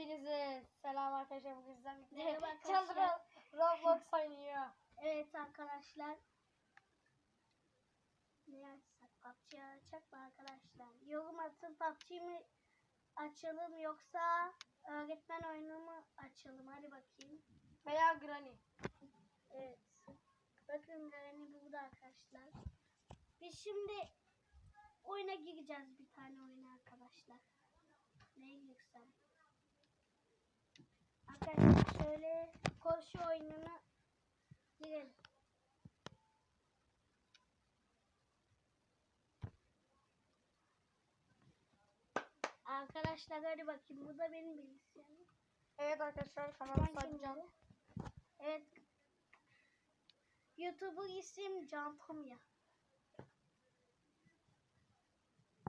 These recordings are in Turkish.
Hepinize selam arkadaşlar. Bugün sizden birlikte. Chandra Roblox oynuyor. Evet arkadaşlar. Ne açsak? PUBG açacak mı arkadaşlar? Yorum atın PUBG mi açalım yoksa öğretmen oyunu mu açalım? Hadi bakayım. Veya Granny. Evet. Bakın Granny burada arkadaşlar. Biz şimdi oyuna gireceğiz bir tane oyuna arkadaşlar. Neye girsem? Arkadaşlar şöyle koşu oyununa girelim. Arkadaşlar hadi bakayım. Bu da benim bilgisayarım. Evet arkadaşlar kanalı satacağım. Evet. YouTuber isim Can Tomya.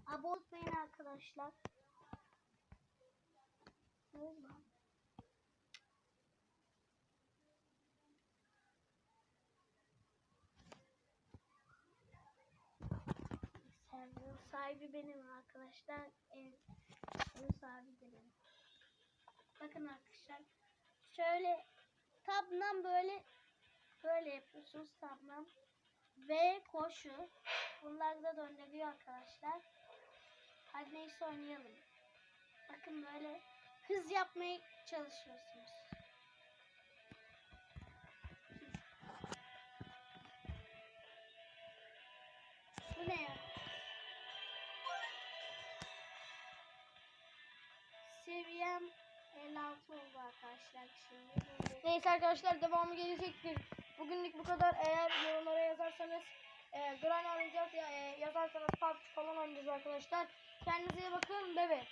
Abone olmayın arkadaşlar. Ne oldu lan? Sahibi benim arkadaşlar. Evet. Server sahibi de benim. Bakın arkadaşlar. Şöyle tablan böyle böyle yapıyorsunuz tablan. Ve koşu. Bunlar da döndürüyor arkadaşlar. Hadi neyse oynayalım. Bakın böyle hız yapmaya çalışıyorsunuz. Seviyem 56 oldu arkadaşlar şimdi. Neyse arkadaşlar devamı gelecektir. Bugünlük bu kadar. Eğer yorumlara yazarsanız e, Granny oynayacağız ya e, yazarsanız PUBG falan oynayacağız arkadaşlar. Kendinize iyi bakın. Bebe.